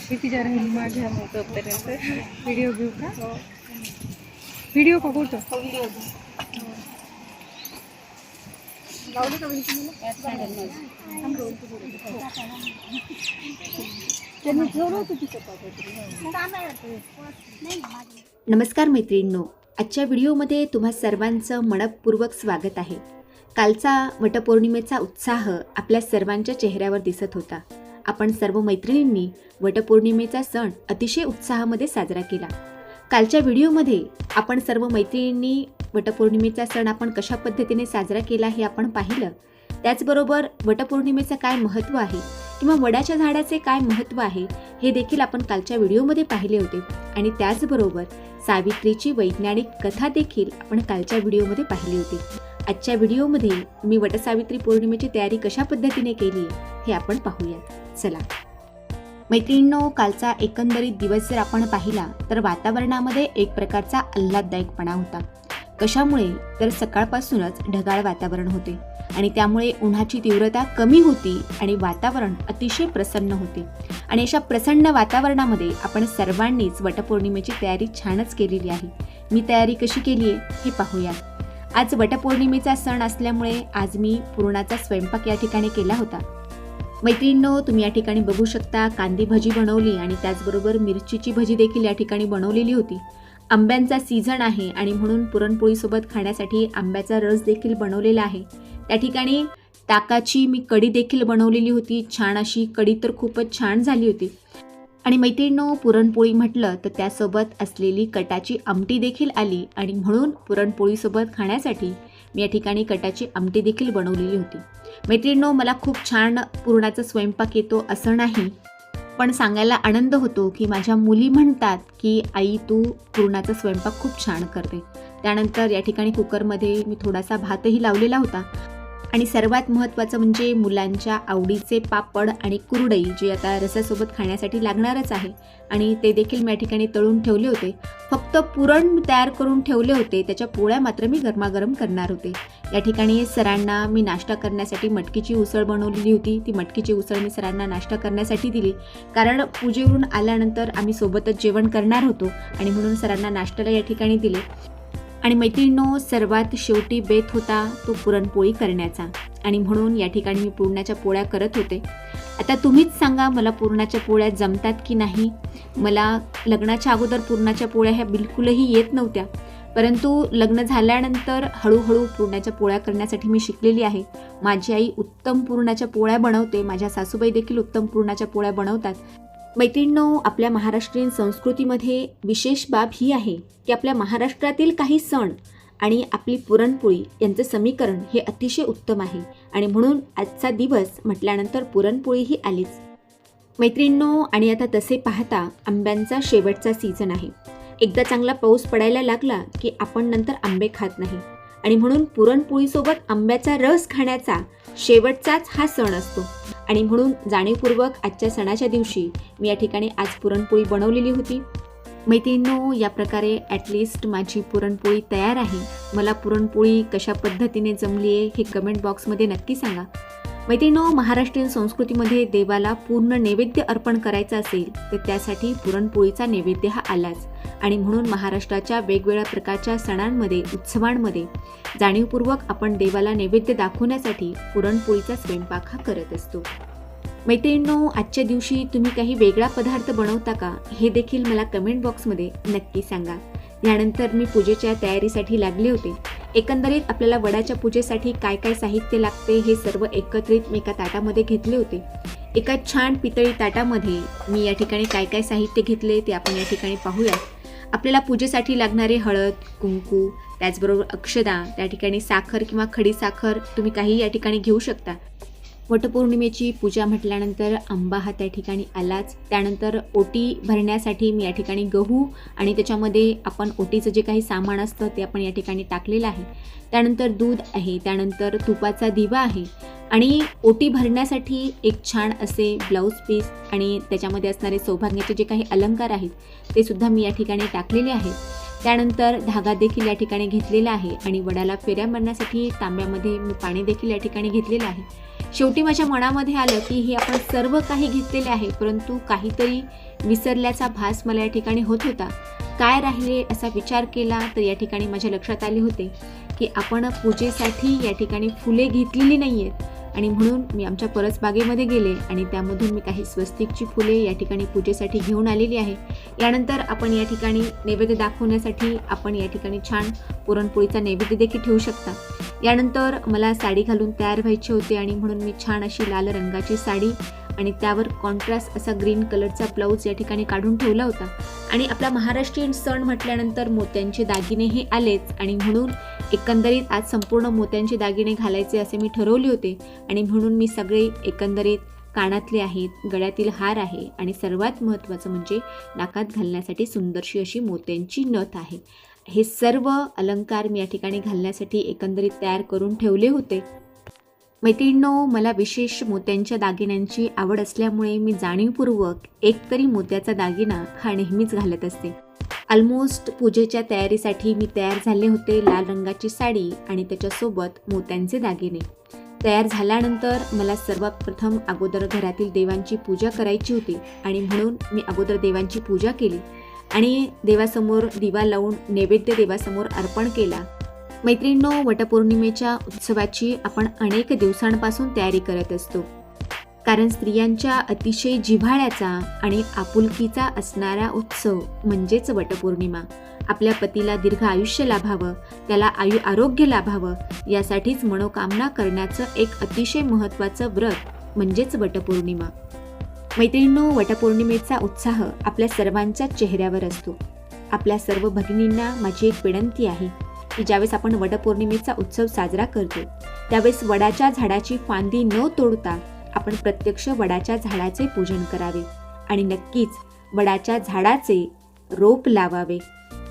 किती राहील माझ्या मोठपर्यंत व्हिडिओ घेऊ का व्हिडिओ का फोटो नमस्कार मैत्रिणींनो आजच्या व्हिडिओमध्ये तुम्हा सर्वांचं मनपूर्वक स्वागत आहे. कालचा वटपौर्णिमेचा उत्साह आपल्या सर्वांच्या चेहऱ्यावर दिसत होता. आपण सर्व मैत्रिणींनी वटपौर्णिमेचा सण अतिशय उत्साहामध्ये साजरा केला. कालच्या व्हिडिओमध्ये आपण सर्व मैत्रिणींनी वटपौर्णिमेचा सण आपण कशा पद्धतीने साजरा केला हे आपण पाहिलं. त्याचबरोबर वटपौर्णिमेचं काय महत्त्व आहे किंवा वडाच्या झाडाचे काय महत्त्व आहे हे देखील आपण कालच्या व्हिडिओमध्ये पाहिले होते. आणि त्याचबरोबर सावित्रीची वैज्ञानिक कथा देखील आपण कालच्या व्हिडिओमध्ये पाहिली होती. आजच्या व्हिडिओमध्ये मी वटसावित्री पौर्णिमेची तयारी कशा पद्धतीने केली हे आपण पाहूया चला. मैत्रिणींनो कालचा एकंदरीत दिवस जर आपण पाहिला तर वातावरणामध्ये एक प्रकारचा आल्हाददायकपणा होता. कशामुळे? तर सकाळपासूनच ढगाळ वातावरण होते आणि त्यामुळे उन्हाची तीव्रता कमी होती आणि वातावरण अतिशय प्रसन्न होते. आणि अशा प्रसन्न वातावरणामध्ये आपण सर्वांनीच वटपौर्णिमेची तयारी छानच केलेली आहे. मी तयारी कशी केली आहे हे पाहूया आज वटपौर्णिमेचा सण असल्यामुळे आज मी पुरणाचा स्वयंपाक या ठिकाणी केला होता. मैत्रिणींनो तुम्ही या ठिकाणी बघू शकता कांदी भजी बनवली आणि त्याचबरोबर मिरचीची भजी देखील या ठिकाणी बनवलेली होती. आंब्यांचा सीझन आहे आणि म्हणून पुरणपोळीसोबत खाण्यासाठी आंब्याचा रस देखील बनवलेला आहे. त्या ठिकाणी ताकाची मी कढी देखील बनवलेली होती. छान अशी कढी तर खूपच छान झाली होती. आणि मैत्रिणींनो पुरणपोळी म्हटलं तर त्यासोबत असलेली कटाची आमटी देखील आली आणि म्हणून पुरणपोळीसोबत खाण्यासाठी मी या ठिकाणी कटाची आमटी देखील बनवलेली होती. मैत्रिणींनो मला खूप छान पुरणाचा स्वयंपाक येतो असं नाही पण सांगायला आनंद होतो की माझ्या मुली म्हणतात की आई तू पुरणाचा स्वयंपाक खूप छान करते. त्यानंतर या ठिकाणी कुकरमध्ये मी थोडासा भातही लावलेला होता. आणि सर्वात महत्त्वाचं म्हणजे मुलांच्या आवडीचे पापड आणि कुरडई जे आता रसासोबत खाण्यासाठी लागणारच आहे. आणि ते देखील मी या ठिकाणी तळून ठेवले होते. फक्त पुरण तयार करून ठेवले होते. त्याच्या पोळ्या मात्र मी गरमागरम करणार होते. या ठिकाणी सरांना मी नाश्ता करण्यासाठी मटकीची उसळ बनवलेली होती. ती मटकीची उसळ मी सरांना नाश्ता करण्यासाठी दिली. कारण पूजेवरून आल्यानंतर आम्ही सोबतच जेवण करणार होतो. आणि म्हणून सरांना नाश्त्याला या ठिकाणी दिले. आणि मैत्रिणींनो सर्वात शेवटी बेत होता तो पुरणपोळी करण्याचा. आणि म्हणून या ठिकाणी मी पुरणाच्या पोळ्या करत होते. आता तुम्हीच सांगा मला पुरणाच्या पोळ्या जमतात की नाही? मला लग्नाच्या अगोदर पुरणाच्या पोळ्या ह्या बिलकुलही येत नव्हत्या. परंतु लग्न झाल्यानंतर हळूहळू पुरणाच्या पोळ्या करण्यासाठी मी शिकलेली आहे. माझी आई उत्तम पुरणाच्या पोळ्या बनवते. माझ्या सासूबाई देखील उत्तम पुरणाच्या पोळ्या बनवतात. मैत्रिणींनो आपल्या महाराष्ट्रीयन संस्कृतीमध्ये विशेष बाब ही आहे की आपल्या महाराष्ट्रातील काही सण आणि आपली पुरणपोळी यांचं समीकरण हे अतिशय उत्तम आहे. आणि म्हणून आजचा दिवस म्हटल्यानंतर पुरणपोळी ही आलीच. मैत्रिणींनो आणि आता तसे पाहता आंब्यांचा शेवटचा सीझन आहे. एकदा चांगला पाऊस पडायला लागला की आपण नंतर आंबे खात नाही. आणि म्हणून पुरणपोळीसोबत आंब्याचा रस खाण्याचा शेवटचाच हा सण असतो. आणि म्हणून जाणीवपूर्वक आजच्या सणाच्या दिवशी मी या ठिकाणी आज पुरणपोळी बनवलेली होती. मैत्रिणींनो या प्रकारे ॲटलिस्ट माझी पुरणपोळी तयार आहे. मला पुरणपोळी कशा पद्धतीने जमली आहे हे कमेंट बॉक्समध्ये नक्की सांगा. मैत्रिणो महाराष्ट्रीयन संस्कृतीमध्ये देवाला पूर्ण नैवेद्य अर्पण करायचं असेल तर त्यासाठी पुरणपोळीचा नैवेद्य हा आलाच. आणि म्हणून महाराष्ट्राच्या वेगवेगळ्या प्रकारच्या सणांमध्ये उत्सवांमध्ये जाणीवपूर्वक आपण देवाला नैवेद्य दाखवण्यासाठी पुरणपोळीचा स्वयंपाक हा करत असतो. मैत्रिणींनो आजच्या दिवशी तुम्ही काही वेगळा पदार्थ बनवता का हे देखील मला कमेंट बॉक्समध्ये नक्की सांगा. यानंतर मी पूजेच्या तयारीसाठी लागले होते. एकंदरीत आपल्याला वडाच्या पूजेसाठी काय काय साहित्य लागते हे सर्व एकत्रित मी एका ताटामध्ये घेतले होते. एका छान पितळी ताटामध्ये मी या ठिकाणी काय काय साहित्य घेतले ते आपण या ठिकाणी पाहूया आपल्याला पूजेसाठी लागणारे हळद कुंकू त्याचबरोबर अक्षदा त्या ठिकाणी साखर किंवा खडी साखर तुम्ही काही या ठिकाणी घेऊ शकता. वटपौर्णिमेची पूजा म्हटल्यानंतर आंबा हा त्या ठिकाणी आलाच. त्यानंतर ओटी भरण्यासाठी मी या ठिकाणी गहू आणि त्याच्यामध्ये आपण ओटीचं जे काही सामान असतं ते आपण या ठिकाणी टाकलेलं आहे. त्यानंतर दूध आहे त्यानंतर तुपाचा दिवा आहे आणि ओटी भरण्यासाठी एक छान असे ब्लाऊज पीस आणि त्याच्यामध्ये असणारे सौभाग्याचे जे काही अलंकार आहेत ते सुद्धा मी या ठिकाणी टाकलेले आहेत. त्यानंतर धागा देखील या ठिकाणी घेतलेला आहे आणि वडाला फेऱ्या मारण्यासाठी तांब्यामध्ये मी पाणी देखील या ठिकाणी घेतलेलं आहे. शेवटी माझ्या मनामध्ये आलं की हे आपण सर्व काही घेतलेले आहे परंतु काहीतरी विसरल्याचा भास मला या ठिकाणी होत होता. काय राहिले असा विचार केला तर या ठिकाणी माझ्या लक्षात आले होते की आपण पूजेसाठी या ठिकाणी फुले घेतलेली नाही आहेत आणि म्हणून मी आमच्या परसबागेमध्ये गेले आणि त्यामधून मी काही स्वस्तिकची फुले या ठिकाणी पूजेसाठी घेऊन आलेली आहे. यानंतर आपण या ठिकाणी नैवेद्य दाखवण्यासाठी आपण या ठिकाणी छान पुरणपोळीचा नैवेद्य देखील ठेवू शकता. यानंतर मला साडी घालून तयार व्हायचे होते आणि म्हणून मी छान अशी लाल रंगाची साडी आणि त्यावर कॉन्ट्रास्ट असा ग्रीन कलरचा ब्लाऊज या ठिकाणी काढून ठेवला होता. आणि आपला महाराष्ट्रीयन सण म्हटल्यानंतर मोत्यांचे दागिने हे आलेच आणि म्हणून एकंदरीत आज संपूर्ण मोत्यांचे दागिने घालायचे असे मी ठरवले होते आणि म्हणून मी सगळे एकंदरीत कानातले आहेत गळ्यातील हार आहे आणि सर्वात महत्त्वाचं म्हणजे नाकात घालण्यासाठी सुंदरशी अशी मोत्यांची नथ आहे. हे सर्व अलंकार मी या ठिकाणी घालण्यासाठी एकंदरीत तयार करून ठेवले होते. मैत्रिणींनो मला विशेष मोत्यांच्या दागिन्यांची आवड असल्यामुळे मी जाणीवपूर्वक एकतरी मोत्याचा दागिना हा नेहमीच घालत असते. ऑलमोस्ट पूजेच्या तयारीसाठी मी तयार झाले होते लाल रंगाची साडी आणि त्याच्यासोबत मोत्यांचे दागिने. तयार झाल्यानंतर मला सर्वात प्रथम अगोदर घरातील देवांची पूजा करायची होती आणि म्हणून मी अगोदर देवांची पूजा केली. आणि देवासमोर दिवा लावून नैवेद्य देवासमोर अर्पण केला. मैत्रिणींनो वटपौर्णिमेच्या उत्सवाची आपण अनेक दिवसांपासून तयारी करत असतो. कारण स्त्रियांच्या अतिशय जिव्हाळ्याचा आणि आपुलकीचा असणारा उत्सव म्हणजेच वटपौर्णिमा. आपल्या पतीला दीर्घ आयुष्य लाभावं त्याला आयु आरोग्य लाभावं यासाठीच मनोकामना करण्याचं एक अतिशय महत्त्वाचं व्रत म्हणजेच वटपौर्णिमा. मैत्रिणींनो वटपौर्णिमेचा उत्साह आपल्या सर्वांच्या चेहऱ्यावर असतो. आपल्या सर्व भगिनींना माझी एक विनंती आहे की ज्यावेळेस आपण वटपौर्णिमेचा उत्सव साजरा करतो त्यावेळेस वडाच्या झाडाची फांदी न तोडता आपण प्रत्यक्ष वडाच्या झाडाचे पूजन करावे आणि नक्कीच वडाच्या झाडाचे रोप लावावे.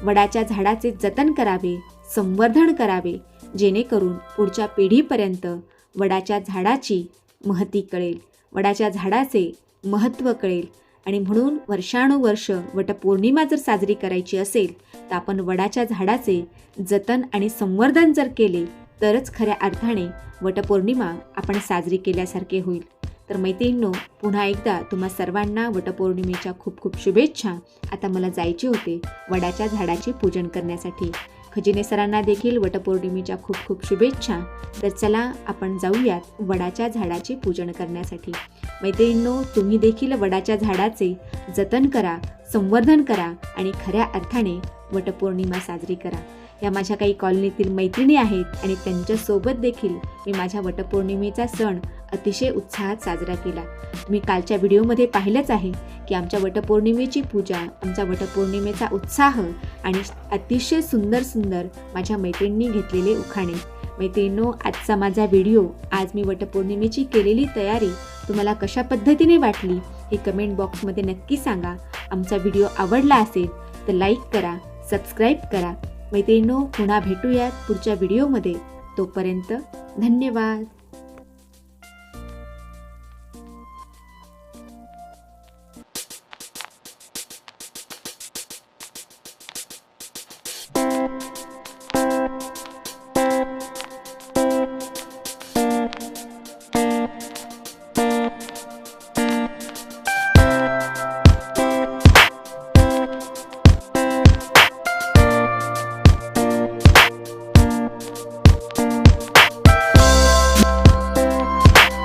वडाच्या झाडाचे जतन करावे संवर्धन करावे जेणेकरून पुढच्या पिढीपर्यंत वडाच्या झाडाची महती कळेल. वडाच्या झाडाचे महत्त्व कळेल. आणि म्हणून वर्षानुवर्ष वटपौर्णिमा जर साजरी करायची असेल तर आपण वडाच्या झाडाचे जतन आणि संवर्धन जर केले तरच खऱ्या अर्थाने वटपौर्णिमा आपण साजरी केल्यासारखे होईल. तर मैत्रिणींनो पुन्हा एकदा तुम्हा सर्वांना वटपौर्णिमेच्या खूप खूप शुभेच्छा. आता मला जायचे होते वडाच्या झाडाचे पूजन करण्यासाठी. खजिने सरांना देखील वटपौर्णिमेच्या खूप खूप शुभेच्छा. तर चला आपण जाऊयात वडाच्या झाडाचे पूजन करण्यासाठी. मैत्रिणींनो तुम्ही देखील वडाच्या झाडाचे जतन करा संवर्धन करा आणि खऱ्या अर्थाने वटपौर्णिमा साजरी करा. या माझ्या काही कॉलनीतील मैत्रिणी आहेत आणि त्यांच्यासोबत देखील मी माझ्या वटपौर्णिमेचा सण अतिशय उत्साहात साजरा केला. तुम्ही कालच्या व्हिडिओमध्ये पाहिलंच आहे की आमच्या वटपौर्णिमेची पूजा आमचा वटपौर्णिमेचा उत्साह आणि अतिशय सुंदर सुंदर माझ्या मैत्रिणींनी घेतलेले उखाणे. मैत्रिणींनो आजचा माझा व्हिडिओ आज मी वटपौर्णिमेची केलेली तयारी तुम्हाला कशा पद्धतीने वाटली हे कमेंट बॉक्समध्ये नक्की सांगा. आमचा व्हिडिओ आवडला असेल तर लाईक करा सबस्क्राईब करा. मैत्रिणींनो पुन्हा भेटूयात पुढच्या व्हिडिओमध्ये तोपर्यंत धन्यवाद.